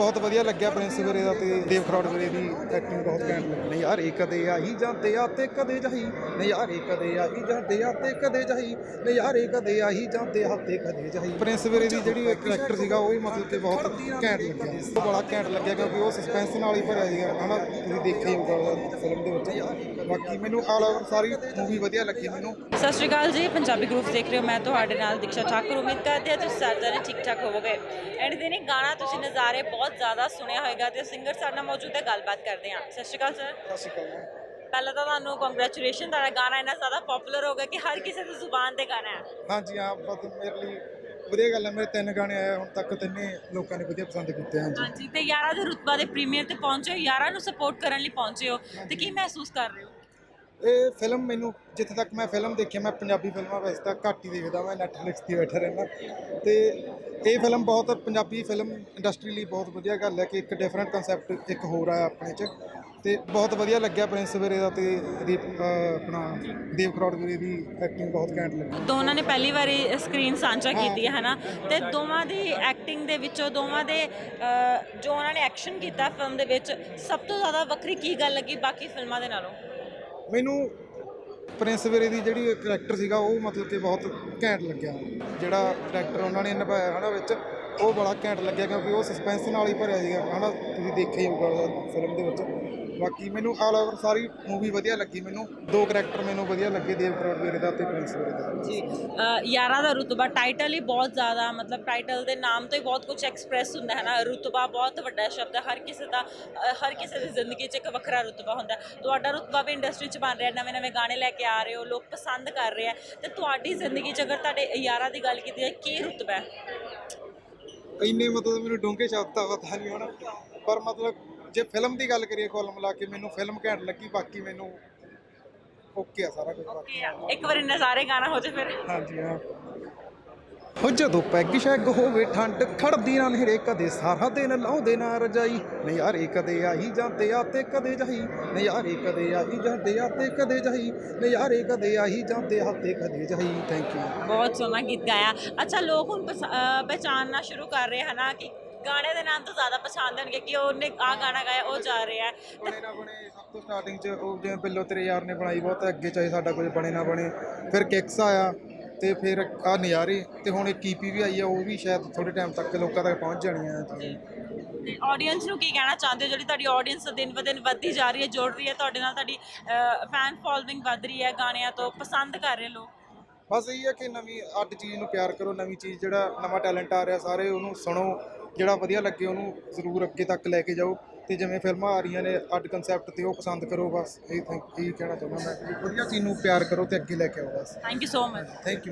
ਬਹੁਤ ਵਧੀਆ ਲੱਗਿਆ ਪ੍ਰਿੰਸ ਵੀਰੇ ਦਾ ਤੇ ਦੇਵ ਖਰੋੜ ਵੀਰੇ ਦੀ ਐਕਟਿੰਗ ਬਹੁਤ ਘੈਂਟ ਲੱਗੀ। ਨਹੀਂ ਯਾਰ, ਇਹ ਕਦੇ ਆਈ ਜਾਂਦੇ ਆ ਤੇ ਕਦੇ ਜਾਈ ਨਹੀਂ ਯਾਰ, ਇਹ ਕਦੇ ਆਈ ਜਾਂਦੇ ਆ ਤੇ ਕਦੇ ਜਾਈ ਨਹੀਂ ਯਾਰ, ਇਹ ਕਦੇ ਆਈ ਜਾਂਦੇ ਆ ਤੇ ਕਦੇ ਜਾਈ ਪ੍ਰਿੰਸ ਵੀਰੇ ਦੀ ਜਿਹੜੀ ਕਰੈਕਟਰ ਸੀਗਾ, ਉਹ ਵੀ ਮਤਲਬ ਕਿ ਬਹੁਤ ਘੈਂਟ ਲੱਗਿਆ ਉਹ ਬੜਾ ਘੈਂਟ ਲੱਗਿਆ ਕਿਉਂਕਿ ਉਹ ਸਸਪੈਂਸ ਨਾਲ ਹੀ ਭਰਿਆ ਸੀਗਾ, ਹਨਾ? ਤੁਸੀਂ ਦੇਖਿਆ ਹੋਊਗਾ ਫਿਲਮ ਦੇ ਵਿੱਚ। ਬਾਕੀ ਮੈਨੂੰ ਆਲ ਸਾਰੀ ਮੂਵੀ ਵਧੀਆ ਲੱਗੀ, ਮੈਨੂੰ। ਸਤਿ ਸ਼੍ਰੀ ਅਕਾਲ ਜੀ, ਪੰਜਾਬੀ ਗਰੁੱਪ ਦੇਖ ਰਹੇ ਹੋ। ਮੈਂ ਤੁਹਾਡੇ ਨਾਲ ਦੀਕਸ਼ਾ ਠਾਕੁਰ ਉਮੀਦ ਕਰਦੀ ਹਾਂ ਤੁਸੀਂ ਸਾਰੇ ਠੀਕ ਠਾਕ ਹੋਵੋਗੇ। ਐਂਡ ਦੇ ਨੇ ਗਾਣਾ ਤੁਸੀਂ ਨਜ਼ਾਰੇ ਬਹੁਤ ਜ਼ਿਆਦਾ ਸੁਣਿਆ ਹੋਵੇਗਾ ਤੇ ਸਿੰਗਰ ਸਾਡੇ ਨਾਲ ਮੌਜੂਦ ਹੈ ਗੱਲਬਾਤ ਕਰਦੇ ਹਾਂ। ਸਤਿ ਸ਼੍ਰੀ ਅਕਾਲ ਸਰ ਸਤਿ ਸ਼੍ਰੀ ਅਕਾਲ ਪਹਿਲਾਂ ਤਾਂ ਤੁਹਾਨੂੰ ਕੰਗ੍ਰੈਚੁਲੇਸ਼ਨ ਤੁਹਾਡਾ ਗਾਣਾ ਇੰਨਾ ਜ਼ਿਆਦਾ ਪਪੂਲਰ ਹੋ ਗਿਆ ਕਿ ਹਰ ਕਿਸੇ ਦੀ ਜ਼ੁਬਾਨ ਤੇ ਗਾਣਾ ਹੈ। ਹਾਂਜੀ ਹਾਂ ਬਸ ਮੇਰੇ ਲਈ ਵਧੀਆ ਗੱਲ ਹੈ। ਮੇਰੇ ਤਿੰਨ ਗਾਣੇ ਆਏ ਹੁਣ ਤੱਕ ਤਿੰਨੇ ਲੋਕਾਂ ਨੇ ਵਧੀਆ ਪਸੰਦ ਕੀਤੇ ਹਾਂਜੀ। ਹਾਂਜੀ ਤੇ ਯਾਰਾ ਦੇ ਰੁਤਬਾ ਦੇ ਪ੍ਰੀਮੀਅਰ ਤੇ ਪਹੁੰਚੇ ਹੋ ਯਾਰਾ ਨੂੰ ਸਪੋਰਟ ਕਰਨ ਲਈ ਪਹੁੰਚੇ ਹੋ ਤੇ ਕੀ ਮਹਿਸੂਸ ਕਰ ਰਹੇ ਹੋ? ਇਹ ਫਿਲਮ ਮੈਨੂੰ ਜਿੱਥੇ ਤੱਕ ਮੈਂ ਫਿਲਮ ਦੇਖੀ ਮੈਂ ਪੰਜਾਬੀ ਫਿਲਮਾਂ ਵੈਸੇ ਤਾਂ ਘੱਟ ਹੀ ਦੇਖਦਾ ਮੈਂ ਨੈਟਫਲਿਕਸ ਤੇ ਬੈਠਾ ਰਹਿੰਦਾ। ਤੇ ਇਹ ਫਿਲਮ ਬਹੁਤ ਪੰਜਾਬੀ ਫਿਲਮ ਇੰਡਸਟਰੀ ਲਈ ਬਹੁਤ ਵਧੀਆ ਗੱਲ ਹੈ ਕਿ ਇੱਕ ਡਿਫਰੈਂਟ ਕਨਸੈਪਟ ਇੱਕ ਹੋਰ ਆਇਆ ਆਪਣੇ 'ਚ। ਤੇ ਬਹੁਤ ਵਧੀਆ ਲੱਗਿਆ ਪ੍ਰਿੰਸ ਵੀਰੇ ਦਾ ਤੇ ਦੀਪ ਆਪਣਾ ਦੇਵ ਖਰੋੜ ਵੀਰੇ ਦੀ ਐਕਟਿੰਗ ਬਹੁਤ ਘੈਂਟ ਲੱਗੀ। ਦੋਨਾਂ ਨੇ ਪਹਿਲੀ ਵਾਰੀ ਸਕਰੀਨ ਸਾਂਝਾ ਕੀਤੀ ਹੈ ਹਨਾ? ਤੇ ਦੋਵਾਂ ਦੀ ਐਕਟਿੰਗ ਦੇ ਵਿੱਚੋਂ ਦੋਵਾਂ ਦੇ ਜੋ ਉਹਨਾਂ ਨੇ ਐਕਸ਼ਨ ਕੀਤਾ ਫਿਲਮ ਦੇ ਵਿੱਚ ਸਭ ਤੋਂ ਜ਼ਿਆਦਾ ਵੱਖਰੀ ਕੀ ਗੱਲ ਲੱਗੀ ਬਾਕੀ ਫਿਲਮਾਂ ਦੇ ਨਾਲੋਂ? ਮੈਨੂੰ ਪ੍ਰਿੰਸ ਵੀਰੇ ਦੀ ਜਿਹੜੀ ਕਰੈਕਟਰ ਸੀਗਾ, ਉਹ ਮਤਲਬ ਕਿ ਬਹੁਤ ਘੈਂਟ ਲੱਗਿਆ। ਜਿਹੜਾ ਕਰੈਕਟਰ ਉਹਨਾਂ ਨੇ ਨਿਭਾਇਆ ਹਨਾ ਵਿੱਚ ਉਹ ਬੜਾ ਘੈਂਟ ਲੱਗਿਆ ਕਿਉਂਕਿ ਉਹ ਸਸਪੈਂਸ ਨਾਲ ਹੀ ਭਰਿਆ ਸੀਗਾ। ਹਨਾ, ਤੁਸੀਂ ਦੇਖਿਆ ਹੀ ਹੋਊਗਾ ਫਿਲਮ ਦੇ ਵਿੱਚ। ਬਾਕੀ ਮੈਨੂੰ ਆਲ ਓਵਰ ਸਾਰੀ ਮੂਵੀ ਵਧੀਆ ਲੱਗੀ। ਮੈਨੂੰ ਦੋ ਕਰੈਕਟਰ ਮੈਨੂੰ ਵਧੀਆ ਲੱਗੇ, ਦੇਵ ਕਰੋੜ ਵੀਰੇ ਦਾ ਤੇ ਪ੍ਰਿੰਸ ਵੀਰੇ ਦਾ। ਜੀ। ਯਾਰਾ ਦਾ ਰੁਤਬਾ ਟਾਈਟਲ ਹੀ ਬਹੁਤ ਜ਼ਿਆਦਾ, ਮਤਲਬ ਟਾਈਟਲ ਦੇ ਨਾਮ ਤੋਂ ਹੀ ਬਹੁਤ ਕੁਝ ਐਕਸਪ੍ਰੈਸ ਹੁੰਦਾ ਹੈ ਨਾ। ਰੁਤਬਾ ਬਹੁਤ ਵੱਡਾ ਸ਼ਬਦ ਹੈ। ਹਰ ਕਿਸੇ ਦਾ ਹਰ ਕਿਸੇ ਦੀ ਜ਼ਿੰਦਗੀ 'ਚ ਇੱਕ ਵੱਖਰਾ ਰੁਤਬਾ ਹੁੰਦਾ ਤੁਹਾਡਾ ਰੁਤਬਾ ਵੀ ਇੰਡਸਟਰੀ 'ਚ ਬਣ ਰਿਹਾ। ਨਵੇਂ ਨਵੇਂ ਗਾਣੇ ਲੈ ਕੇ ਆ ਰਹੇ ਹੋ, ਲੋਕ ਪਸੰਦ ਕਰ ਰਹੇ ਆ ਤੇ ਤੁਹਾਡੀ ਜ਼ਿੰਦਗੀ 'ਚ ਅਗਰ ਤੁਹਾਡੇ ਯਾਰਾ ਦੀ ਗੱਲ ਕੀਤੀ ਜਾਏ, ਕੀ ਰੁਤਬਾ ਹੈ? ਇੰਨੇ ਮਤਲਬ ਮੈਨੂੰ ਡੋਂਗੇ ਸ਼ਬਦ ਪਤਾ ਨਹੀਂ ਹੁਣ। ਪਰ ਮਤਲਬ ਜੇ ਫਿਲਮ ਦੀ ਗੱਲ ਕਰੀਏ ਕੁੱਲ ਮਿਲਾ ਕੇ ਮੈਨੂੰ ਫਿਲਮ ਘੈਂਟ ਲੱਗੀ ਬਾਕੀ ਮੈਨੂੰ ਓਕੇ ਆ ਸਾਰਾ ਕੁਝ ਬਾਕੀ ਇੱਕ ਵਾਰੀ ਨਜ਼ਾਰੇ ਗਾਣਾ ਹੋ ਜਾਏ ਫਿਰ। ਹਾਂਜੀ ਹਾਂ। ਹੋ ਜਦੋਂ ਪੈਗ ਸ਼ੈਗ ਹੋਵੇ ਠੰਡ ਖੜਦੀ ਨਾ ਨੇੜੇ ਕਦੇ ਸਾਰਾ ਦਿਨ ਲਾਉਂਦੇ ਨਾ ਰਜਾਈ। ਨਜ਼ਾਰੇ ਕਦੇ ਆਈ ਜਾਂਦੇ ਆ ਤੇ ਕਦੇ ਜਾਈ ਨਜ਼ਾਰੇ ਕਦੇ ਆਈ ਜਾਂਦੇ ਆ ਤੇ ਕਦੇ ਜਾਈ ਨਜ਼ਾਰੇ ਕਦੇ ਆਈ ਜਾਂਦੇ ਆ ਤੇ ਕਦੇ ਜਾਈ ਥੈਂਕ ਯੂ ਬਹੁਤ ਸੋਹਣਾ ਗੀਤ ਗਾਇਆ। ਅੱਛਾ ਲੋਕ ਹੁਣ ਪਛ- ਅਹ ਪਹਿਚਾਨਣਾ ਸ਼ੁਰੂ ਕਰ ਰਹੇ ਹਨ ਕਿ ਗਾਣੇ ਦੇ ਨਾਮ ਤੋਂ ਜ਼ਿਆਦਾ ਪਛਾਣ ਦੇਣਗੇ ਕਿ ਉਹਨੇ ਆ ਗਾਣਾ ਗਾਇਆ ਉਹ ਜਾ ਰਿਹਾ ਹੈ। ਬਣੇ ਨਾ ਬਣੇ ਸਭ ਤੋਂ ਸਟਾਰਟਿੰਗ 'ਚ ਉਹ ਜਿਵੇਂ ਬਿੱਲੋ ਤੇਰੇ ਯਾਰ ਨੇ ਬਣਾਈ ਬਹੁਤ ਅੱਗੇ ਚਾਹੇ ਸਾਡਾ ਕੁਝ ਬਣੇ ਨਾ ਬਣੇ। ਫਿਰ ਕਿਕਸ ਆਇਆ। ਤੇ ਫਿਰ ਆ ਨਜ਼ਾਰੇ ਤੇ ਹੁਣ ਇੱਕ ਈਪੀ ਵੀ ਆਈ ਆ ਉਹ ਵੀ ਸ਼ਾਇਦ ਥੋੜੇ ਟਾਈਮ ਤੱਕ ਲੋਕਾਂ ਤੱਕ ਪਹੁੰਚ ਜਾਣੀ ਆ। ਤੁਸੀਂ ਤੇ ਆਡੀਅנס ਨੂੰ ਕੀ ਕਹਿਣਾ ਚਾਹੁੰਦੇ ਹੋ? ਜਿਹੜੀ ਤੁਹਾਡੀ ਆਡੀਅנס ਦਿਨ ਬ ਦਿਨ ਵੱਧਦੀ ਜਾ ਰਹੀ ਹੈ ਜੋੜ ਰਹੀ ਹੈ ਤੁਹਾਡੇ ਨਾਲ ਤੁਹਾਡੀ ਫੈਨ ਫੋਲੋਇੰਗ ਵੱਧ ਰਹੀ ਹੈ ਗਾਣਿਆਂ ਤੋਂ ਪਸੰਦ ਕਰ ਰਹੇ ਲੋਕ? ਬਸ ਇਹ ਹੈ ਕਿ ਨਵੀਂ ਅੱਡ ਚੀਜ਼ ਨੂੰ ਪਿਆਰ ਕਰੋ ਨਵੀਂ ਚੀਜ਼ ਜਿਹੜਾ ਨਵਾਂ ਟੈਲੈਂਟ ਆ ਰਿਹਾ ਸਾਰੇ ਉਹਨੂੰ ਸੁਣੋ ਜਿਹੜਾ ਵਧੀਆ ਲੱਗੇ ਉਹਨੂੰ ਜ਼ਰੂਰ ਅੱਗੇ ਤੱਕ ਲੈ ਕੇ ਜਾਓ। ਤੇ ਜਿਵੇਂ ਫਿਲਮਾਂ ਆ ਰਹੀਆਂ ਨੇ ਅੱਡ ਕਨਸੈਪਟ ਤੇ ਉਹ ਪਸੰਦ ਕਰੋ ਬਸ ਇਹ ਥੈਂਕ ਇਹ ਕਹਿਣਾ ਚਾਹੁੰਦਾ ਮੈਂ ਵਧੀਆ ਚੀਜ਼ ਨੂੰ ਪਿਆਰ ਕਰੋ ਤੇ ਅੱਗੇ ਲੈ ਕੇ ਆਓ ਬਸ। Thank you so much thank you